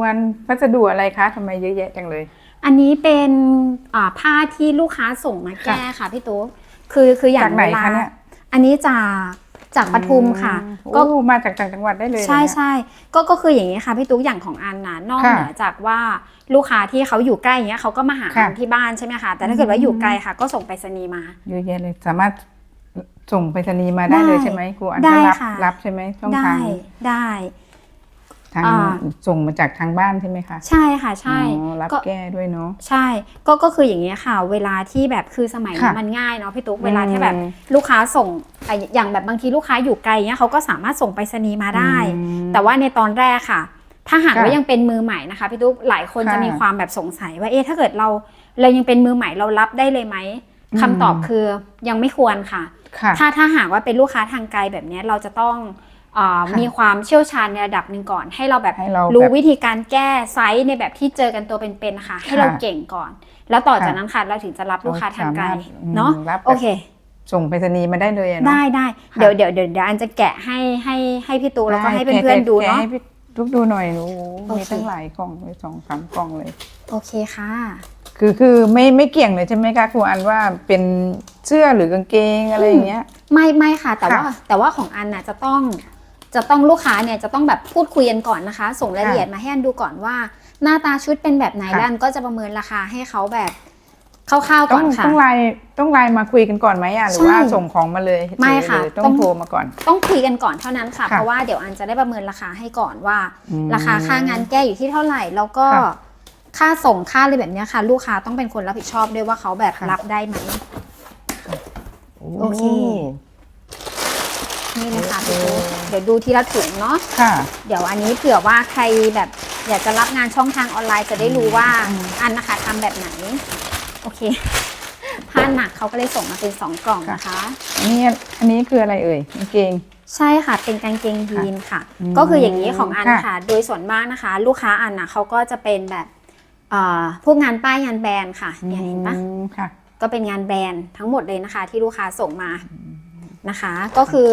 วันพัสดุอะไรคะทำไมเยอะแยะจังเลย อันนี้เป็นอ่าผ้าที่ลูกค้าส่งมาแก้ค่ะพี่ตุ๊กคือคืออย่างจากไหนเวลาคะเนี่ยอันนี้จากจากปทุมค่ะก็ก็มาจากต่างจังหวัดได้เลย ใช่เหรอเนี่ยใช่ก็ก็คืออย่างนี้ค่ะพี่ตุ๊กอย่างของอันนะนอกค่ะเหนือจากว่าลูกค้าที่เขาอยู่ใกล้อย่างเงี้ยเขาก็มาหาค่ะอันที่บ้านใช่ไหมคะแต่ถ้าเกิดว่าอยู่ไกลค่ะ ก็ส่งไปรษณีย์มาเยอะแยะเลยสามารถส่งไปรษณีย์มาได้เลยได้ใช่ไหมครูอันได้ก็รับค่ะรับใช่ไหมช่องได้ทางได้ ทางอ่าส่งมาจากทางบ้านใช่ไหมคะ ใช่ค่ะใช่อ๋อรับก็แก้ด้วยเนาะใช่ ก็ก็คืออย่างนี้ยค่ะ เวลาที่แบบคือสมัยนี้ค่ะมันง่ายเนาะพี่ตุ๊กเวลาที่แบบอืมลูกค้าส่งอะอย่างแบบบางทีลูกค้าอยู่ไกลเนี้ยเขาก็สามารถส่งไปรษณีย์มาได้อืมแต่ว่าในตอนแรกค่ะ ถ้าหากค่ะว่ายังเป็นมือใหม่นะคะพี่ตุ๊กหลายคนค่ะจะมีความแบบสงสัยว่าเอ๊ะถ้าเกิดเราเรายังเป็นมือใหม่เรารับได้เลยไหมอืมคำตอบคือยังไม่ควรค่ะค่ะ ถ้าถ้าหากว่าเป็นลูกค้าทางไกลแบบเนี้ยเราจะต้องเออค่ะ มีความเชี่ยวชาญในระดับหนึ่งก่อน ให้เราแบบให้เรารู้แบบวิธีการแก้ไซส์ในแบบที่เจอกันตัวเป็นๆนะคะให้ค่ะเราเก่งก่อน แล้วต่อจากค่ะนั้นค่ะเราถึงจะรับลูกค้าทางไกลสามารถอืมเนาะรับแบบโอเคส่งไปรษณีย์มาได้เลยอะเนาะได้ได้ค่ะเดี๋ยวเดี๋ยวเดี๋ยวเดี๋ยวอันจะแกะให้ให้ให้พี่ตูแล้วก็ให้ได้เพื่อนๆดูแกเนาะให้พี่ทุกดูหน่อยหนูโอเคมีตั้งหลายกล่องเลยสองสามกล่องเลย โอเคค่ะ คือคือไม่ไม่เกี่ยงเลยใช่ไหมคะครูอันว่าเป็นเสื้อหรือกางเกงอะไรอย่างเงี้ย ไม่ไม่ค่ะ แต่ว่าค่ะแต่ว่าของอันน่ะจะต้อง จะต้องลูกค้าเนี่ยจะต้องแบบพูดคุยกันก่อนนะคะ ส่งรายละเอียดมาให้อันดูก่อนว่า หน้าตาชุดเป็นแบบไหนค่ะ แล้วอันก็จะประเมินราคาให้เขาแบบคร่าวๆต้ก่อองนค่ะ ต้องไลน์ต้องไลน์มาคุยกันก่อนไหมอะหรือใช่ว่าส่งของมาเลยไม่ค่ะหรือต้อต้อง งโทรมาก่อน ต้องคุยกันก่อนเท่านั้นค่ะ ค่ะเพราะว่าเดี๋ยวอันจะได้ประเมินราคาให้ก่อนว่า อืมราคาค่างานแก้อยู่ที่เท่าไหร่ แล้วก็ค่ะค่าส่งค่าอะไรแบบเนี้ยค่ะ ลูกค้าต้องเป็นคนรับผิดชอบด้วยว่าเขาแบบค่ะ รับได้ไหม โอเค นี่เลยค่ะพี่ตุ๊ก เดี๋ยวดูทีละถุงเนาะค่ะ เดี๋ยวอันนี้เผื่อว่าใครแบบอยากจะรับงานช่องทางออนไลน์จะได้รู้ว่าอืมอันนะคะทำแบบไหน โอเคผ้าหนักเขาก็เลยส่งมาเป็นสองกล่องนะคะอันนี้อันนี้คืออะไรเอ่ยกางเกงใช่ค่ะ เป็นกางเกงยีนค่ะอืมก็คืออย่างนี้ของอันค่ะค่ะ โดยส่วนมากนะคะ ลูกค้าอันนะเขาก็จะเป็นแบบเอ่อพวกงานป้ายงานแบรนด์ค่ะเนี่ยเห็นปะอืมค่ะก็เป็นงานแบรนด์ทั้งหมดเลยนะคะ ที่ลูกค้าส่งมา นะคะ ก็คือ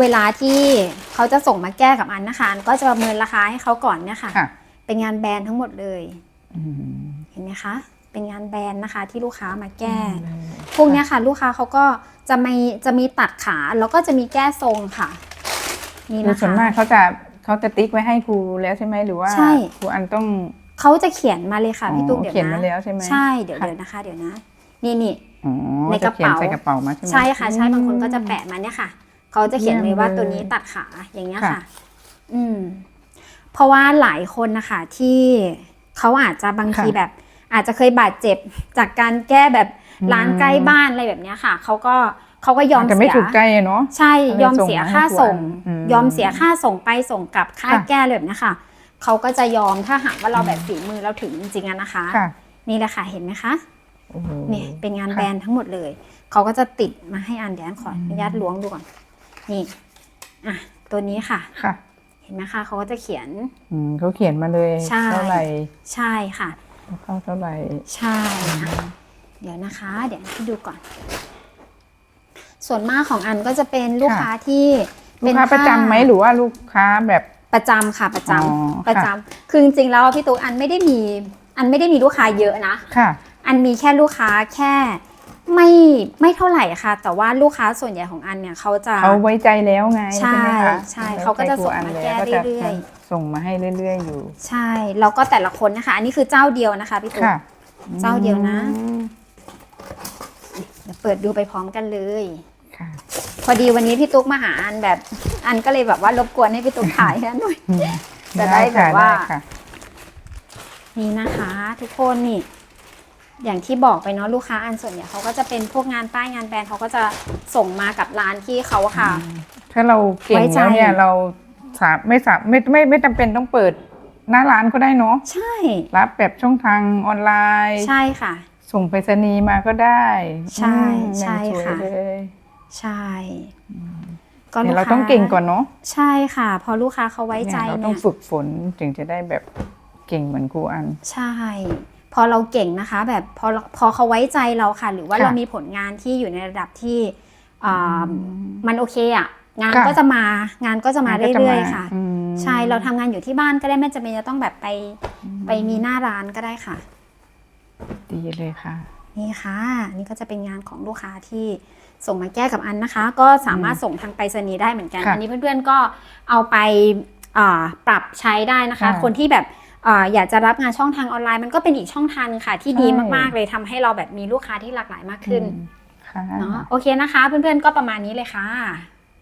เวลาที่เขาจะส่งมาแก้กับอันนะคะอันก็จะประเมินราคาให้เขาก่อนเนี่ยค่ะ ค่ะ เป็นงานแบรนด์ทั้งหมดเลย อืมเห็นไหมคะ เป็นงานแบรนด์นะคะที่ลูกค้ามาแก้ พวกเนี้ยค่ะ ลูกค้าเขาก็จะมีจะมีตัดขาแล้วก็จะมีแก้ทรงค่ะ นี่คือนะส่วนคะมากเขาจะเขาจะติ๊กไว้ให้ครูแล้วใช่ไหมหรือว่าใช่ ครูอันต้องเขาจะเขียนมาเลยค่ะพี่ตุ๊กอ๋อเดี๋ยวเขียนนะมาแล้วใช่ไหม ใช่เดี๋ยวค่ะ เดี๋ยวนะคะ เดี๋ยวนะ นี่นี่อ๋อ ในกระเป๋าจขียนใส่กระเป๋ามาใช่ไหมใช่ค่ะ ใช่บางคนก็จะแปะมาเนี่ยค่ะ เขาจะเขียนเลยว่าเยี่ยมเลยตัวนี้ตัดขาอย่างเงี้ยค่ะค่ะ อืม เพราะว่าหลายคนนะคะที่เขาอาจจะบางทีแบบ อาจจะเคยบาดเจ็บจากการแก้แบบร้านใกล้บ้านอะไรแบบเนี้ยค่ะเขาก็เขาก็ยอมแต่เสีไม่ยถูกใจอะเนาะใช่ก็เลยยอมเสียส่งมาให้ค่าครูส่งอันอืมยอมเสียค่าส่งไปส่งกลับค่าค่ะแก้อะไรแบบเนี้ยค่ะเขาก็จะยอมถ้าหากว่าเราแบบฝีมือเราถึงจริงๆอะนะคะค่ะนี่แหละค่ะเห็นไหมคะ โอ้โหนี่เป็นงานค่ะแบรนด์ทั้งหมดเลย เขาก็จะติดมาให้อันเดี๋ยวอันขออนุญาตล้วงดูก่อนนี่อะตัวนี้ค่ะค่ะ เห็นไหมคะเขาก็จะเขียนอืมเขาเขียนมาเลยใช่เท่าไหร่ใช่ค่ะเข้าเท่าไหร่ใช่ค่ะเดี๋ยวนะคะ เดี๋ยวให้ดูก่อน ส่วนมากของอันก็จะเป็นลูกค้าที่ลูกค้าประจำไหมหรือว่าลูกค้าแบบประจำค่ะประจำอ๋อค่ะประจำคือจริงๆแล้วพี่ตุ๊กอันไม่ได้มีอันไม่ได้มีลูกค้าเยอะนะค่ะ อันมีแค่ลูกค้าแค่ไม่ไม่เท่าไหร่ค่ะ แต่ว่าลูกค้าส่วนใหญ่ของอันเนี่ยเขาจะเขาไว้ใจแล้วไงใช่ไหมคะใช่ไว้เขาก็จะครูอันส่งมาล้วแก้จะเรื่อยส่งมาให้เรื่อย ๆ อยู่ ใช่แล้วก็แต่ละคนนะคะ อันนี้คือเจ้าเดียวนะคะพี่ตุ๊กค่ะเจ้าเดียวนะอืมเดี๋ยวเปิดดูไปพร้อมกันเลยค่ะพอดีวันนี้พี่ตุ๊กมาหาอันแบบ อันก็เลยแบบว่ารบกวนให้พี่ตุ๊กถ่ายให้หน่อยจะได้แบบว่าได้ค่ะนี่นะคะ ทุกคนนี่ อย่างที่บอกไปเนาะลูกค้าอันส่วนใหญ่เขาก็จะเป็นพวกงานป้ายงานแบรนด์เขาก็จะส่งมากับร้านที่เขาค่ะ ถ้าเราเก่งไว้ใจแล้วเนี่ยเราสามไม่สามไม่ไม่ไม่จำเป็นต้องเปิดหน้าร้านก็ได้เนาะใช่ รับแบบช่องทางออนไลน์ ใช่ค่ะ ส่งไปรษณีย์มาก็ได้ ใช่อืมใช่อย่างสวยค่ะเลยใช่ก็เดี๋ลูยวกเราค้าต้องเก่งก่อนเนาะใช่ค่ะ พอลูกค้าเขาไว้ใจเนี่ยเราต้เนี่องยฝึกฝนถึงจะได้แบบเก่งเหมือนครูอัน ใช่ พอเราเก่งนะคะ แบบพอพอเขาไว้ใจเราค่ะ หรือว่าค่ะเรามีผลงานที่อยู่ในระดับที่อ่ามันโอเคอะงานค่ะ ก็จะมางานก็จะมาก็จะเรื่อยๆค่ะ อืมใช่เราทำงานอยู่ที่บ้านก็ได้ไม่จำเป็นจะต้องแบบไปไปมีหน้าร้านก็ได้ค่ะ ดีเลยค่ะ นี่ค่ะอันนี่ก็จะเป็นงานของลูกค้าที่ส่งมาแก้กับอันนะคะ ก็สามารถส่งทางไปรษณีย์ได้เหมือนกัน ค่ะอันนี้เพื่อนๆก็เอาไปอ่าปรับใช้ได้นะคะค่ะคนที่แบบ อ่าอยากจะรับงานช่องทางออนไลน์มันก็เป็นอีกช่องทางหนึ่งค่ะ ที่ดีใช่มากๆเลยทำให้เราแบบมีลูกค้าที่หลากหลายมากขึ้นอืมค่ะเนาะโอเคนะคะ เพื่อนๆก็ประมาณนี้เลยค่ะ